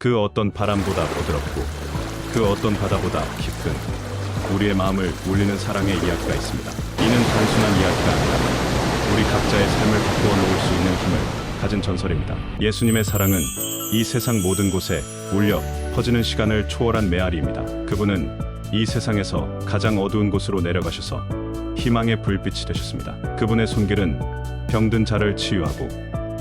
그 어떤 바람보다 부드럽고 그 어떤 바다보다 깊은 우리의 마음을 울리는 사랑의 이야기가 있습니다. 이는 단순한 이야기가 아니라 우리 각자의 삶을 바꾸어 놓을 수 있는 힘을 가진 전설입니다. 예수님의 사랑은 이 세상 모든 곳에 울려 퍼지는 시간을 초월한 메아리입니다. 그분은 이 세상에서 가장 어두운 곳으로 내려가셔서 희망의 불빛이 되셨습니다. 그분의 손길은 병든 자를 치유하고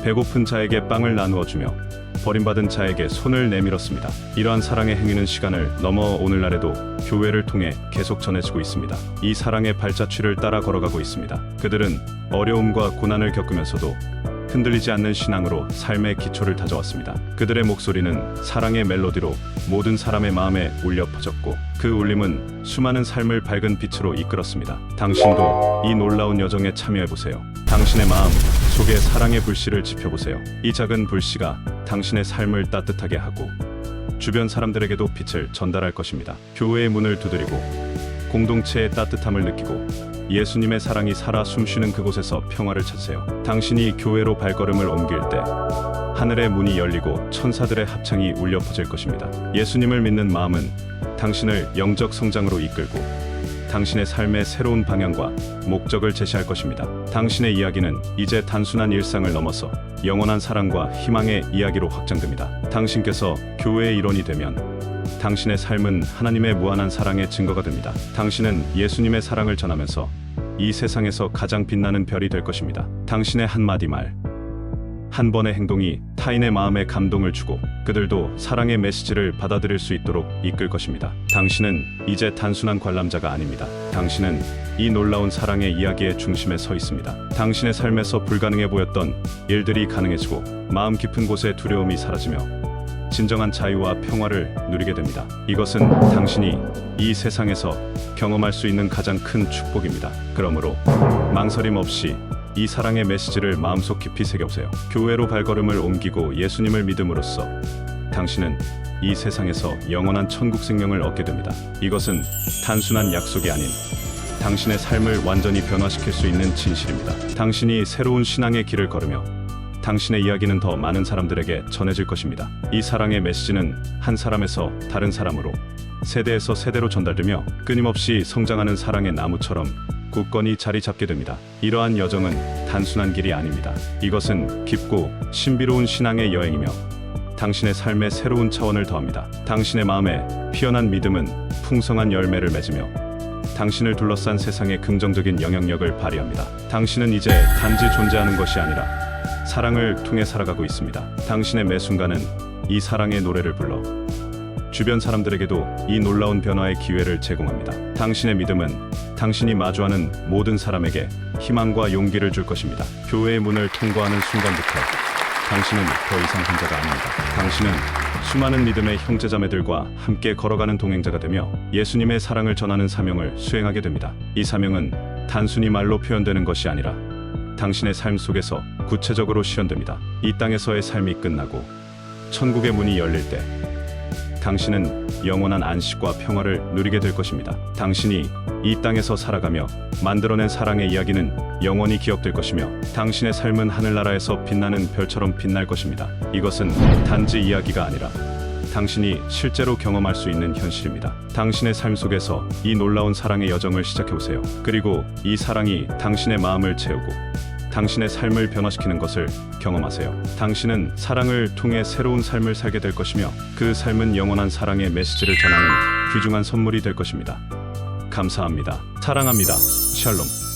배고픈 자에게 빵을 나누어 주며 버림받은 자에게 손을 내밀었습니다. 이러한 사랑의 행위는 시간을 넘어 오늘날에도 교회를 통해 계속 전해지고 있습니다. 이 사랑의 발자취를 따라 걸어가고 있습니다. 그들은 어려움과 고난을 겪으면서도 흔들리지 않는 신앙으로 삶의 기초를 다져왔습니다. 그들의 목소리는 사랑의 멜로디로 모든 사람의 마음에 울려 퍼졌고 그 울림은 수많은 삶을 밝은 빛으로 이끌었습니다. 당신도 이 놀라운 여정에 참여해 보세요. 당신의 마음 속에 사랑의 불씨를 지펴보세요. 이 작은 불씨가 당신의 삶을 따뜻하게 하고 주변 사람들에게도 빛을 전달할 것입니다. 교회의 문을 두드리고 공동체의 따뜻함을 느끼고 예수님의 사랑이 살아 숨쉬는 그곳에서 평화를 찾으세요. 당신이 교회로 발걸음을 옮길 때 하늘의 문이 열리고 천사들의 합창이 울려 퍼질 것입니다. 예수님을 믿는 마음은 당신을 영적 성장으로 이끌고 당신의 삶의 새로운 방향과 목적을 제시할 것입니다. 당신의 이야기는 이제 단순한 일상을 넘어서 영원한 사랑과 희망의 이야기로 확장됩니다. 당신께서 교회의 일원이 되면 당신의 삶은 하나님의 무한한 사랑의 증거가 됩니다. 당신은 예수님의 사랑을 전하면서 이 세상에서 가장 빛나는 별이 될 것입니다. 당신의 한마디 말, 한 번의 행동이 타인의 마음에 감동을 주고 그들도 사랑의 메시지를 받아들일 수 있도록 이끌 것입니다. 당신은 이제 단순한 관람자가 아닙니다. 당신은 이 놀라운 사랑의 이야기의 중심에 서 있습니다. 당신의 삶에서 불가능해 보였던 일들이 가능해지고 마음 깊은 곳에 두려움이 사라지며 진정한 자유와 평화를 누리게 됩니다. 이것은 당신이 이 세상에서 경험할 수 있는 가장 큰 축복입니다. 그러므로 망설임 없이 이 사랑의 메시지를 마음속 깊이 새겨보세요. 교회로 발걸음을 옮기고 예수님을 믿음으로써 당신은 이 세상에서 영원한 천국 생명을 얻게 됩니다. 이것은 단순한 약속이 아닌 당신의 삶을 완전히 변화시킬 수 있는 진실입니다. 당신이 새로운 신앙의 길을 걸으며 당신의 이야기는 더 많은 사람들에게 전해질 것입니다. 이 사랑의 메시지는 한 사람에서 다른 사람으로 세대에서 세대로 전달되며 끊임없이 성장하는 사랑의 나무처럼 굳건히 자리 잡게 됩니다. 이러한 여정은 단순한 길이 아닙니다. 이것은 깊고 신비로운 신앙의 여행이며 당신의 삶의 새로운 차원을 더합니다. 당신의 마음에 피어난 믿음은 풍성한 열매를 맺으며 당신을 둘러싼 세상에 긍정적인 영향력을 발휘합니다. 당신은 이제 단지 존재하는 것이 아니라 사랑을 통해 살아가고 있습니다. 당신의 매 순간은 이 사랑의 노래를 불러 주변 사람들에게도 이 놀라운 변화의 기회를 제공합니다. 당신의 믿음은 당신이 마주하는 모든 사람에게 희망과 용기를 줄 것입니다. 교회의 문을 통과하는 순간부터 당신은 더 이상 혼자가 아닙니다. 당신은 수많은 믿음의 형제자매들과 함께 걸어가는 동행자가 되며 예수님의 사랑을 전하는 사명을 수행하게 됩니다. 이 사명은 단순히 말로 표현되는 것이 아니라 당신의 삶 속에서 구체적으로 실현됩니다. 이 땅에서의 삶이 끝나고 천국의 문이 열릴 때 당신은 영원한 안식과 평화를 누리게 될 것입니다. 당신이 이 땅에서 살아가며 만들어낸 사랑의 이야기는 영원히 기억될 것이며 당신의 삶은 하늘나라에서 빛나는 별처럼 빛날 것입니다. 이것은 단지 이야기가 아니라 당신이 실제로 경험할 수 있는 현실입니다. 당신의 삶 속에서 이 놀라운 사랑의 여정을 시작해 보세요. 그리고 이 사랑이 당신의 마음을 채우고 당신의 삶을 변화시키는 것을 경험하세요. 당신은 사랑을 통해 새로운 삶을 살게 될 것이며 그 삶은 영원한 사랑의 메시지를 전하는 귀중한 선물이 될 것입니다. 감사합니다. 사랑합니다. 샬롬.